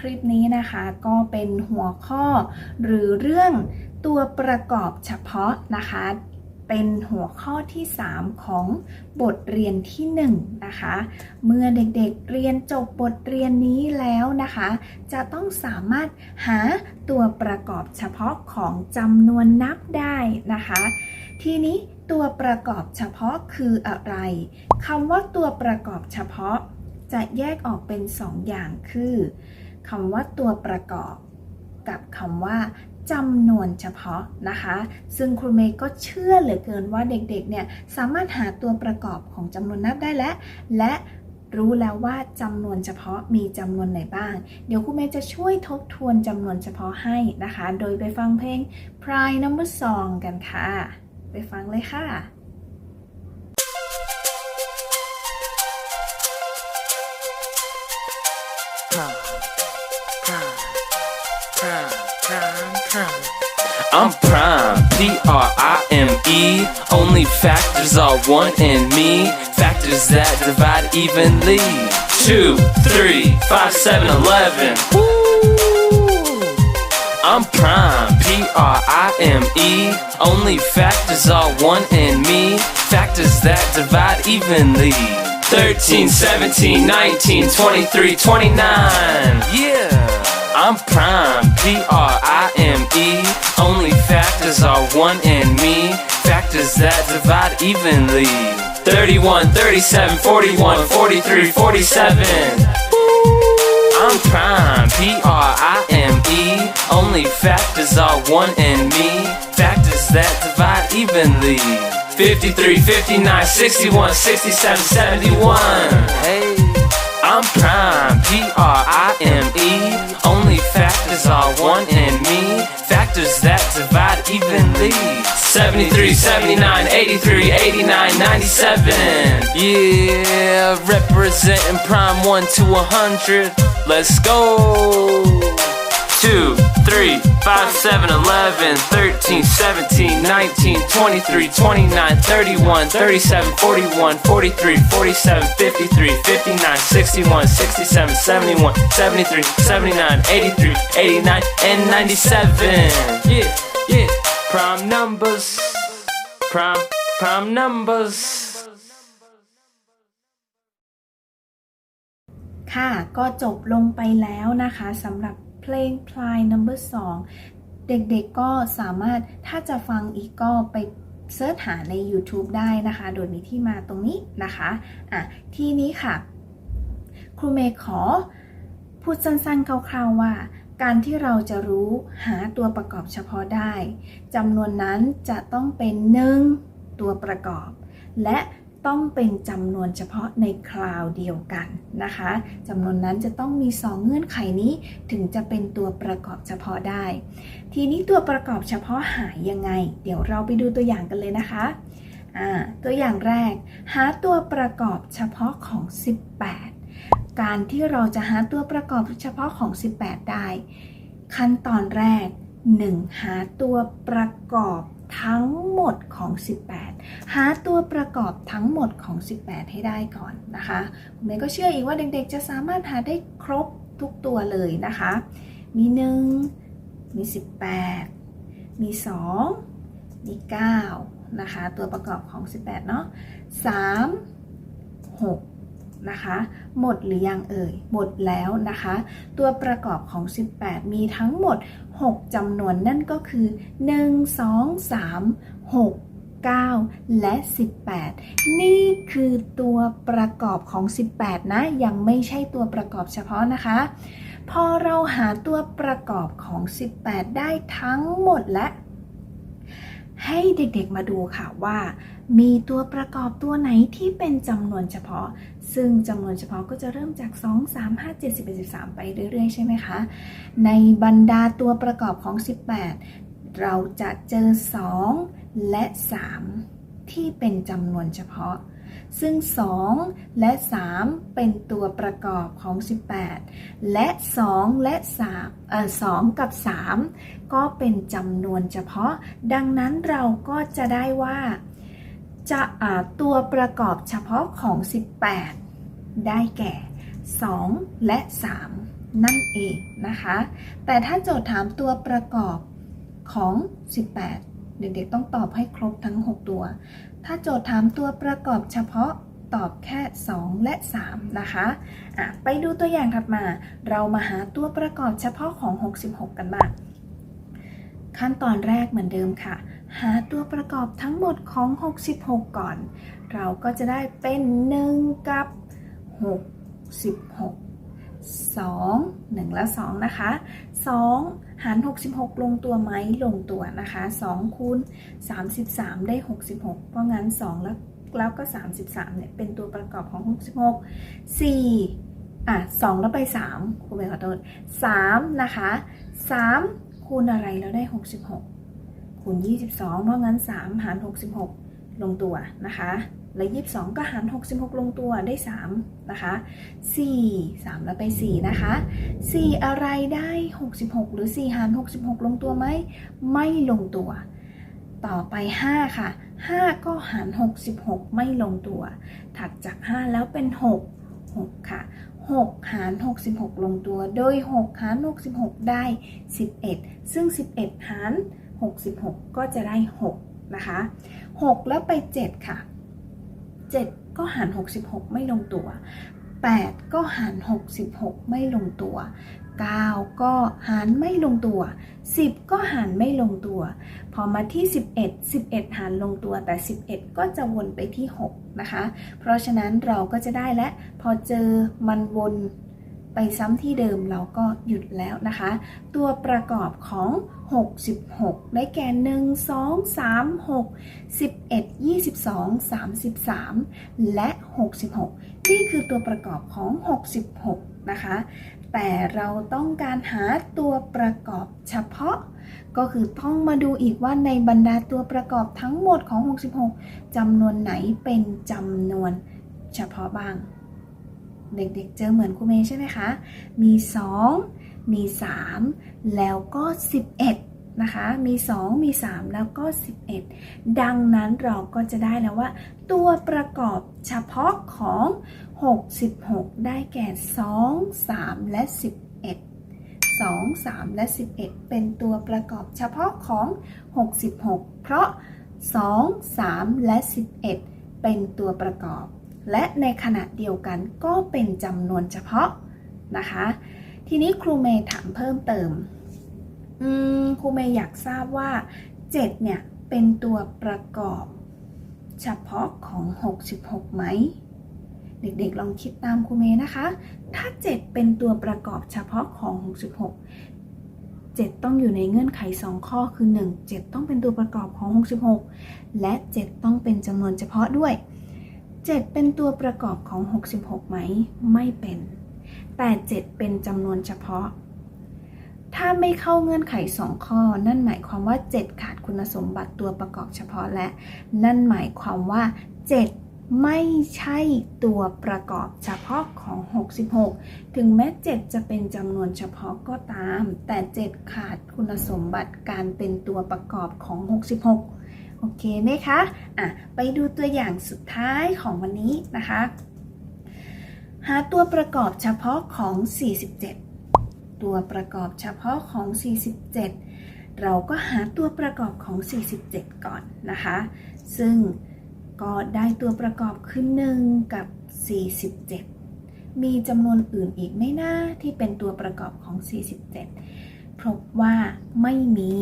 คลิปนี้นะคะก็เป็นหัวข้อ หรือเรื่องตัวประกอบเฉพาะนะคะ เป็นหัวข้อที่ 3 ของบทเรียนที่ 1 นะคะ เมื่อเด็กๆเรียนจบบทเรียนนี้แล้วนะคะ จะต้องสามารถหาตัวประกอบเฉพาะของจำนวนนับได้นะคะ ทีนี้ตัวประกอบเฉพาะคืออะไรคำว่าตัวประกอบเฉพาะจะแยกออกเป็น 2อย่างคือ คำว่าตัวประกอบ กับคำว่าจำนวนเฉพาะนะคะ ซึ่งครูเมย์ก็เชื่อเหลือเกินว่าเด็กๆเนี่ยสามารถหาตัวประกอบของจำนวนนับได้แล้วและรู้แล้วว่าจำนวนเฉพาะมีจำนวนไหนบ้าง เดี๋ยวครูเมย์จะช่วยทบทวนจำนวนเฉพาะให้นะคะ โดยไปฟังเพลง Pride Number Song กันค่ะ ไปฟังเลยค่ะ Prime, I'm prime, P R I M E. Only factors are one in me. Factors that divide evenly. Two, three, five, seven, eleven. Woo! I'm prime, P R I M E. Only factors are one in me. Factors that divide evenly. 13, 17, 19, 23, 29. Yeah. I'm prime, P R I M E. Only factors are one in me. Factors that divide evenly. 31, 37, 41, 43, 47. I'm prime, P R I M E. Only factors are one in me. Factors that divide evenly. 53, 59, 61, 67, 71. Hey, I'm prime, P R I M E. Only factors are one in me. Factors that divide evenly. 73, 79, 83, 89, 97. Yeah, representing prime 1 to 100. Let's go. 2, 3, 5, 7, 11, 13, 17, 19, 23, 29, 31, 37, 41, 43, 47, 53, 59, 61, 67, 71, 73, 79, 83, 89, and 97. Yeah, yeah, prime numbers. Prime, prime numbers. ค่ะ ก็จบลงไปแล้วนะคะสำหรับ เพลง Ply Number 2 เด็กๆก็สามารถถ้าจะฟังอีกก็ไปเสิร์ชหาใน YouTube ได้นะคะ โดยมีที่มาตรงนี้นะคะอะทีนี้ค่ะ ครูเมย์ขอพูดสั้นๆคร่าวๆว่า การที่เราจะรู้หาตัวประกอบเฉพาะได้จำนวนนั้นจะต้องเป็นหนึ่งตัวประกอบ และ ต้องเป็นจำนวนเฉพาะในคราวเดียวกันนะคะจำนวนนั้นจะต้องมี 2 เงื่อนไขนี้ถึงจะเป็นตัวประกอบเฉพาะได้ ทีนี้ตัวประกอบเฉพาะหายยังไง เดี๋ยวเราไปดูตัวอย่างกันเลยนะคะตัวอย่างแรก หาตัวประกอบเฉพาะของ 18 การที่เราจะหาตัวประกอบเฉพาะของ 18 ได้ ขั้นตอนแรก 1. หาตัวประกอบ ทั้งหมดของ 18 หาตัวประกอบทั้งหมดของ 18 ให้ได้ก่อนนะคะคุณเมย์ก็เชื่ออีกว่าเด็กๆ จะสามารถหาได้ครบทุกตัวเลยนะคะ มี 1 มี 18 มี 2 มี 9 นะคะ ตัวประกอบของ 18 เนาะ3 6 นะคะ หมดหรือยังเอ่ย หมดแล้วนะคะ ตัวประกอบของ 18 มีทั้งหมด 6จำนวนนั่นก็คือ 1 2 3 6 9 และ 18 นี่คือตัวประกอบของ 18 นะ ยังไม่ใช่ตัวประกอบเฉพาะนะคะ พอเราหาตัวประกอบของ 18 ได้ทั้งหมดและ ให้เด็กๆมาดูค่ะว่า มีตัวประกอบตัวไหนที่เป็นจำนวนเฉพาะ ซึ่งจำนวนเฉพาะก็จะเริ่มจาก 2 3 5 7 11 13 ไปเรื่อยๆ ใช่ไหมคะ ในบรรดาตัวประกอบของ 18 เราจะเจอ 2 และ 3 ที่เป็นจำนวนเฉพาะ ซึ่ง 2 และ 3 เป็นตัวประกอบของ 18 และ 2 และ3เอ่อ2กับ 3 ก็เป็นจำนวนเฉพาะ ดังนั้นเราก็จะได้ว่า จะอ่าตัวประกอบเฉพาะของ 18 ได้แก่ 2 และ 3 นั่นเองนะคะ แต่ถ้าโจทย์ถามตัวประกอบของ 18 เด็กๆต้องตอบให้ครบทั้ง 6 ตัว ถ้าโจทย์ถามตัวประกอบเฉพาะตอบแค่ 2 และ 3 นะคะะไปดูตัวอย่างถัดมา เรามาหาตัวประกอบเฉพาะของ 66 กันบ้าง ขั้นตอนแรกเหมือนเดิมค่ะ หาตัวประกอบทั้งหมดของ 66 ก่อน เราก็จะได้เป็น 1 กับ 66 2 1 และ 2 นะคะ 2 หาร 66 ลงตัวไหมลงตัวนะคะ 2 คูณ 33 ได้ 66 เพราะงั้น 2 แล้วแล้วก็ 33 เนี่ย เป็นตัวประกอบของ 66 4 อะ 2 แล้วไป 3ครูเบลขอโทษ3นะคะ 3 คูณอะไรแล้วได้ 66 คูณ 22 เพราะงั้น 3 หาร 66 ลงตัวนะคะ และ 22 ก็หาร 66 ลงตัวได้ 3 นะคะ 4 3 แล้วไป 4 นะคะ 4 อะไรได้ 66 หรือ 4 หาร 66 ลงตัวไหม ไม่ลงตัว ต่อไป 5 ค่ะ 5 ก็หาร 66 ไม่ลงตัว ถัดจาก 5 แล้วเป็น 6 6 ค่ะ6 หาร 66 ลงตัว โดย 6 หาร 66 ได้ 11 ซึ่ง 11 หาร 66 ก็จะได้ 6 นะคะ 6 แล้วไป 7 ค่ะ 7 ก็หาร 66 ไม่ลงตัว 8 ก็หาร 66 ไม่ลงตัว 9 ก็หารไม่ลงตัว 10 ก็หารไม่ลงตัว พอมาที่ 11 11 หารลงตัวแต่ 11 ก็จะวนไปที่ 6 นะคะ เพราะฉะนั้นเราก็จะได้และ พอเจอมันวน ไปซ้ำที่เดิมเราก็หยุดแล้วนะคะ ตัวประกอบของ 66 ได้แก่ 1 2 3 6 11 22 33 และ 66 นี่คือตัวประกอบของ 66 นะคะ แต่เราต้องการหาตัวประกอบเฉพาะ ก็คือต้องมาดูอีกว่าในบรรดาตัวประกอบทั้งหมดของ 66จำนวนไหนเป็นจำนวนเฉพาะบ้าง เด็กๆเจอเหมือนครูเมย์ใช่ไหมคะ มี 2 มี 3 แล้วก็ 11 นะคะ มี 2 มี 3 แล้วก็ 11 ดังนั้นเราก็จะได้แล้วว่า ตัวประกอบเฉพาะของ 66 ได้แก่ 2 3 และ 11 2 3 และ 11 เป็นตัวประกอบเฉพาะของ 66 เพราะ 2 3 และ 11 เป็นตัวประกอบ และในขณะเดียวกันก็เป็นจำนวนเฉพาะนะคะ ทีนี้ครูเมย์ถามเพิ่มเติมมครูเมย์อยากทราบว่า 7 เนี่ย เป็นตัวประกอบ เฉพาะของ 66 ไหม เด็กๆ ลองคิดตามครูเมย์นะคะ ถ้า 7 เป็นตัวประกอบเฉพาะของ 66 7 ต้องอยู่ในเงื่อนไข 2 ข้อคือ 1 7 ต้องเป็นตัวประกอบของ 66 และ 7 ต้องเป็นจำนวนเฉพาะด้วย 7 เป็นตัวประกอบของ 66 ไหม ไม่เป็น แต่ 7 เป็นจำนวนเฉพาะ ถ้าไม่เข้าเงื่อนไข 2 ข้อ นั่นหมายความว่า 7 ขาดคุณสมบัติตัวประกอบเฉพาะและ นั่นหมายความว่า 7 ไม่ใช่ตัวประกอบเฉพาะของ 66 ถึงแม้ 7 จะเป็นจำนวนเฉพาะก็ตาม แต่ 7 ขาดคุณสมบัติการเป็นตัวประกอบของ 66 โอเคไหมคะอะไปดูตัวอย่างสุดท้ายของวันนี้นะคะ หาตัวประกอบเฉพาะของ 47 ตัวประกอบเฉพาะของ 47 เราก็หาตัวประกอบของ 47 ก่อนนะคะ ซึ่งก็ได้ตัวประกอบคือ1กับ 47 มีจำนวนอื่นอีกไหม่น่าที่เป็นตัวประกอบของ 47 พบว่าไม่มี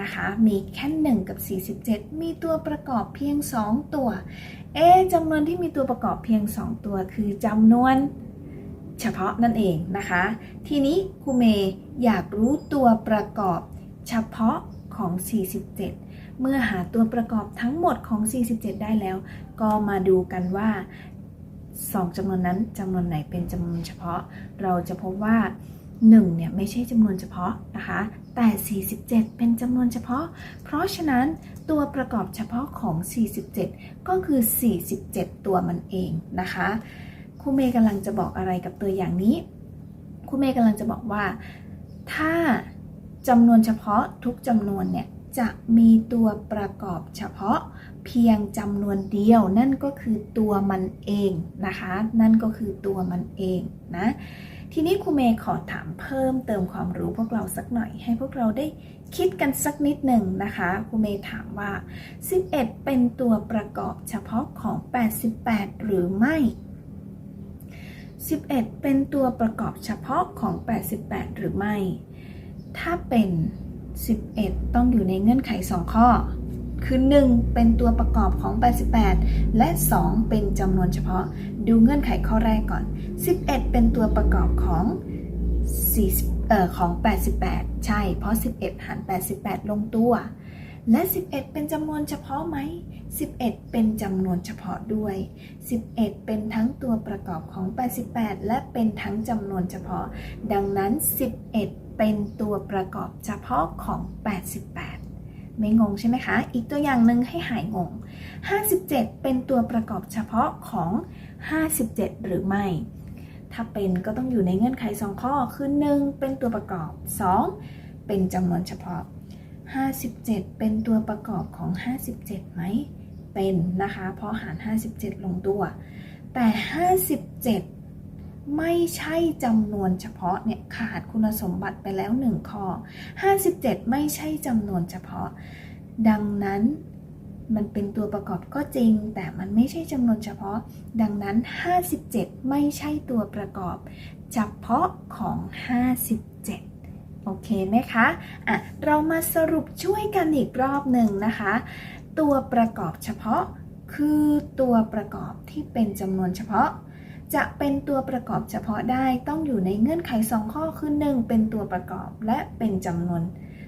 นะคะ มีแค่1กับ 47 มีตัวประกอบเพียง 2 ตัว เอ๊ะจำนวนที่มีตัวประกอบเพียง 2 ตัวคือจำนวนเฉพาะนั่นเองนะคะ ทีนี้ครูเมย์อยากรู้ตัวประกอบเฉพาะของ 47 เมื่อหาตัวประกอบทั้งหมดของ 47 ได้แล้ว ก็มาดูกันว่า2จำนวนนั้นจำนวนไหนเป็นจำนวนเฉพาะ เราจะพบว่า 1เนี่ยไม่ใช่จำนวนเฉพาะนะคะ แต่ 47 เป็นจำนวนเฉพาะ เพราะฉะนั้นตัวประกอบเฉพาะของ 47 ก็คือ 47 ตัวมันเองนะคะครูเมย์กำลังจะบอกอะไรกับตัวอย่างนี้ครูเมย์กำลังจะบอกว่า ถ้าจำนวนเฉพาะทุกจำนวนเนี่ยจะมีตัวประกอบเฉพาะเพียงจำนวนเดียว นั่นก็คือตัวมันเองนะคะ นั่นก็คือตัวมันเองนะ ทีนี้ครูเมย์ขอถามเพิ่มเติมความรู้พวกเราสักหน่อย ให้พวกเราได้คิดกันสักนิดหนึ่งนะคะครูเมย์ถามว่า 11 เป็นตัวประกอบเฉพาะของ 88 หรือไม่ 11 เป็นตัวประกอบเฉพาะของ 88 หรือไม่ ถ้าเป็น 11 ต้องอยู่ในเงื่อนไข 2 ข้อ คือ 1 เป็นตัวประกอบของ 88 และ 2 เป็นจำนวนเฉพาะ ดูเงื่อนไขข้อแรกก่อน 11 เป็นตัวประกอบของ40เอ่อของ 88 ใช่ เพราะ 11 หาร 88 ลงตัว และ 11 เป็นจำนวนเฉพาะไหม 11 เป็นจำนวนเฉพาะด้วย 11 เป็นทั้งตัวประกอบของ 88 และเป็นทั้งจำนวนเฉพาะ ดังนั้น 11 เป็นตัวประกอบเฉพาะของ 88 ไม่งงใช่ไหมคะ อีกตัวอย่างหนึ่งให้หายงง 57 เป็นตัวประกอบเฉพาะของ 57 หรือไม่ ถ้าเป็นก็ต้องอยู่ในเงื่อนไข 2 ข้อ คือ 1 เป็นตัวประกอบ 2 เป็นจำนวนเฉพาะ 57 เป็นตัวประกอบของ 57 ไหม เป็นนะคะ เพราะหาร 57 ลงตัว แต่ 57 ไม่ใช่จำนวนเฉพาะเนี่ยขาดคุณสมบัติไปแล้ว 1 ข้อ 57 ไม่ใช่จำนวนเฉพาะ ดังนั้นมันเป็นตัวประกอบก็จริง แต่มันไม่ใช่จำนวนเฉพาะ ดังนั้น 57 ไม่ใช่ตัวประกอบ เฉพาะของ 57 โอเคไหมคะอะเรามาสรุปช่วยกันอีกรอบหนึ่งนะคะ ตัวประกอบเฉพาะคือตัวประกอบที่เป็นจำนวนเฉพาะ จะเป็นตัวประกอบเฉพาะได้ต้องอยู่ในเงื่อนไข 2 ข้อคือ 1 เป็นตัวประกอบและเป็นจำนวน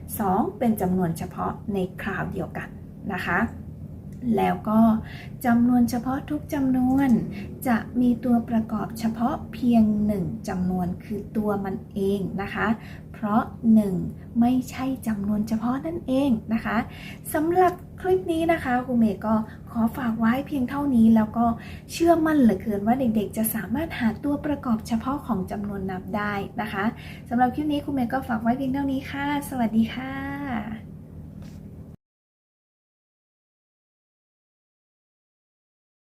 2 เป็นจำนวนเฉพาะในคราวเดียวกันนะคะ แล้วก็จำนวนเฉพาะทุกจำนวน จะมีตัวประกอบเฉพาะเพียง1จำนวนคือตัวมันเองนะคะ เพราะ 1 ไม่ใช่จำนวนเฉพาะนั่นเองนะคะสำหรับคลิปนี้นะคะครูเมย์ก็ขอฝากไว้เพียงเท่านี้แล้วก็เชื่อมั่นเหลือเกินว่าเด็กๆ จะสามารถหาตัวประกอบเฉพาะของจำนวนนับได้นะคะสำหรับคลิปนี้ครูเมย์ก็ฝากไว้เพียงเท่านี้ค่ะ สวัสดีค่ะ